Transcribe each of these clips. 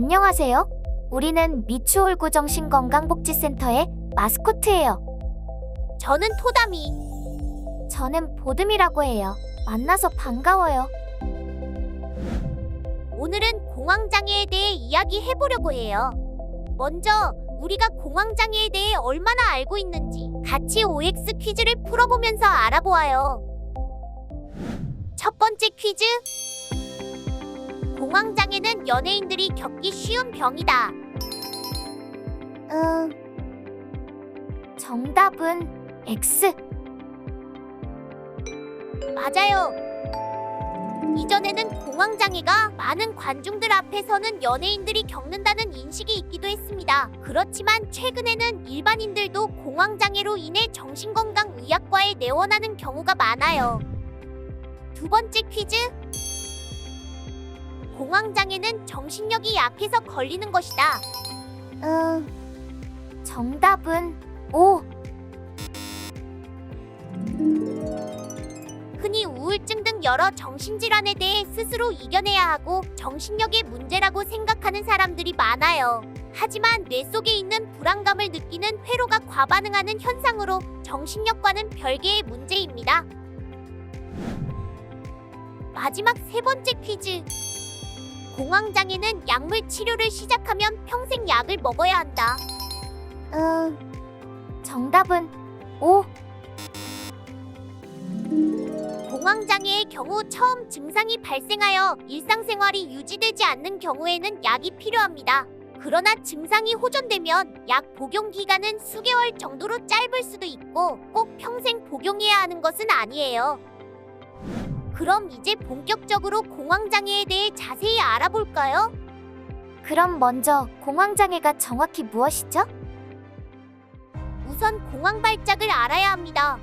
안녕하세요. 우리는 미추홀구 정신건강복지센터의 마스코트예요. 저는 토담이. 저는 보듬이라고 해요. 만나서 반가워요. 오늘은 공황장애에 대해 이야기해 보려고 해요. 먼저 우리가 공황장애에 대해 얼마나 알고 있는지 같이 OX 퀴즈를 풀어보면서 알아보아요. 첫 번째 퀴즈. 공황장애는 연예인들이 겪기 쉬운 병이다. 음, 정답은 X. 맞아요. 이전에는 공황장애가 많은 관중들 앞에서는 연예인들이 겪는다는 인식이 있기도 했습니다. 그렇지만 최근에는 일반인들도 공황장애로 인해 정신건강의학과에 내원하는 경우가 많아요. 두 번째 퀴즈. 공황장애는 정신력이 약해서 걸리는 것이다. 음, 정답은 O. 흔히 우울증 등 여러 정신질환에 대해 스스로 이겨내야 하고 정신력의 문제라고 생각하는 사람들이 많아요. 하지만 뇌 속에 있는 불안감을 느끼는 회로가 과반응하는 현상으로 정신력과는 별개의 문제입니다. 마지막 세 번째 퀴즈. 공황장애는 약물 치료를 시작하면 평생 약을 먹어야 한다. 음, 정답은 O. 공황장애의 경우 처음 증상이 발생하여 일상생활이 유지되지 않는 경우에는 약이 필요합니다. 그러나 증상이 호전되면 약 복용 기간은 수개월 정도로 짧을 수도 있고 꼭 평생 복용해야 하는 것은 아니에요. 그럼 이제 본격적으로 공황장애에 대해 자세히 알아볼까요? 그럼 먼저 공황장애가 정확히 무엇이죠? 우선 공황 발작을 알아야 합니다.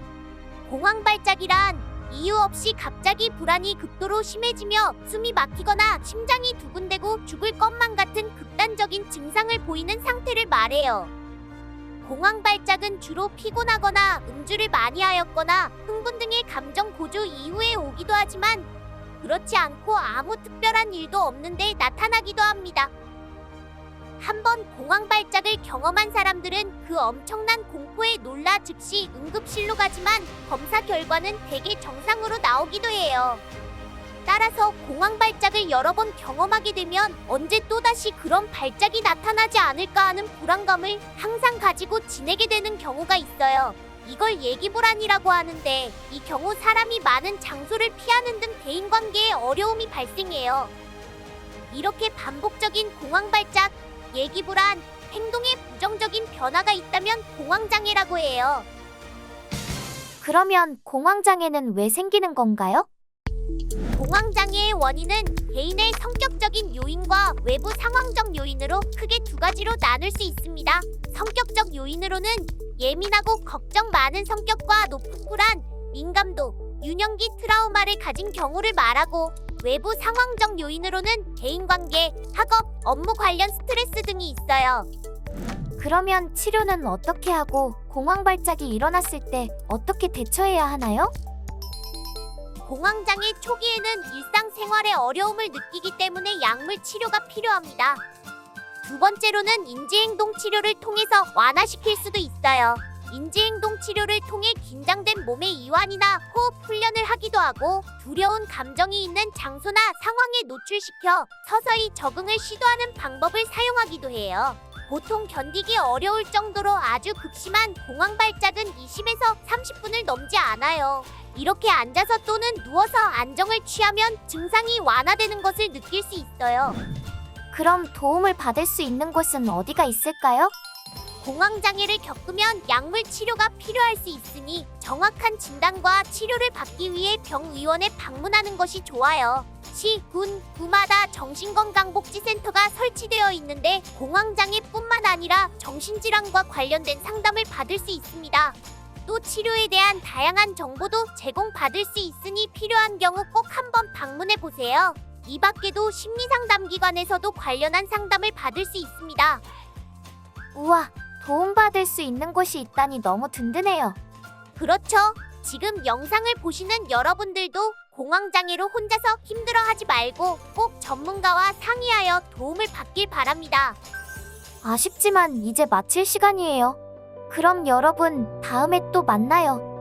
공황 발작이란 이유 없이 갑자기 불안이 극도로 심해지며 숨이 막히거나 심장이 두근대고 죽을 것만 같은 극단적인 증상을 보이는 상태를 말해요. 공황 발작은 주로 피곤하거나 음주를 많이 하였거나 흥분 등의 감정 고조 이후에 오기도 하지만 그렇지 않고 아무 특별한 일도 없는데 나타나기도 합니다. 한번 공황 발작을 경험한 사람들은 그 엄청난 공포에 놀라 즉시 응급실로 가지만 검사 결과는 대개 정상으로 나오기도 해요. 따라서 공황 발작을 여러 번 경험하게 되면 언제 또다시 그런 발작이 나타나지 않을까 하는 불안감을 항상 가지고 지내게 되는 경우가 있어요. 이걸 예기불안이라고 하는데 이 경우 사람이 많은 장소를 피하는 등 대인관계에 어려움이 발생해요. 이렇게 반복적인 공황 발작, 예기불안, 행동에 부정적인 변화가 있다면 공황장애라고 해요. 그러면 공황장애는 왜 생기는 건가요? 공황장애의 원인은 개인의 성격적인 요인과 외부 상황적 요인으로 크게 두 가지로 나눌 수 있습니다. 성격적 요인으로는 예민하고 걱정 많은 성격과 높은 불안, 민감도, 유년기 트라우마를 가진 경우를 말하고 외부 상황적 요인으로는 대인관계, 학업, 업무 관련 스트레스 등이 있어요. 그러면 치료는 어떻게 하고 공황 발작이 일어났을 때 어떻게 대처해야 하나요? 공황장애 초기에는 일상생활에 어려움을 느끼기 때문에 약물 치료가 필요합니다. 두 번째로는 인지행동 치료를 통해서 완화시킬 수도 있어요. 인지행동 치료를 통해 긴장된 몸의 이완이나 호흡 훈련을 하기도 하고 두려운 감정이 있는 장소나 상황에 노출시켜 서서히 적응을 시도하는 방법을 사용하기도 해요. 보통 견디기 어려울 정도로 아주 극심한 공황 발작은 20에서 30분을 넘지 않아요. 이렇게 앉아서 또는 누워서 안정을 취하면 증상이 완화되는 것을 느낄 수 있어요. 그럼 도움을 받을 수 있는 곳은 어디가 있을까요? 공황장애를 겪으면 약물 치료가 필요할 수 있으니 정확한 진단과 치료를 받기 위해 병의원에 방문하는 것이 좋아요. 시, 군, 구마다 정신건강복지센터가 설치되어 있는데 공황장애뿐만 아니라 정신질환과 관련된 상담을 받을 수 있습니다. 또 치료에 대한 다양한 정보도 제공받을 수 있으니 필요한 경우 꼭 한번 방문해 보세요. 이 밖에도 심리상담기관에서도 관련한 상담을 받을 수 있습니다. 우와, 도움받을 수 있는 곳이 있다니 너무 든든해요. 그렇죠. 지금 영상을 보시는 여러분들도 공황장애로 혼자서 힘들어하지 말고 꼭 전문가와 상의하여 도움을 받길 바랍니다. 아쉽지만 이제 마칠 시간이에요. 그럼 여러분, 다음에 또 만나요.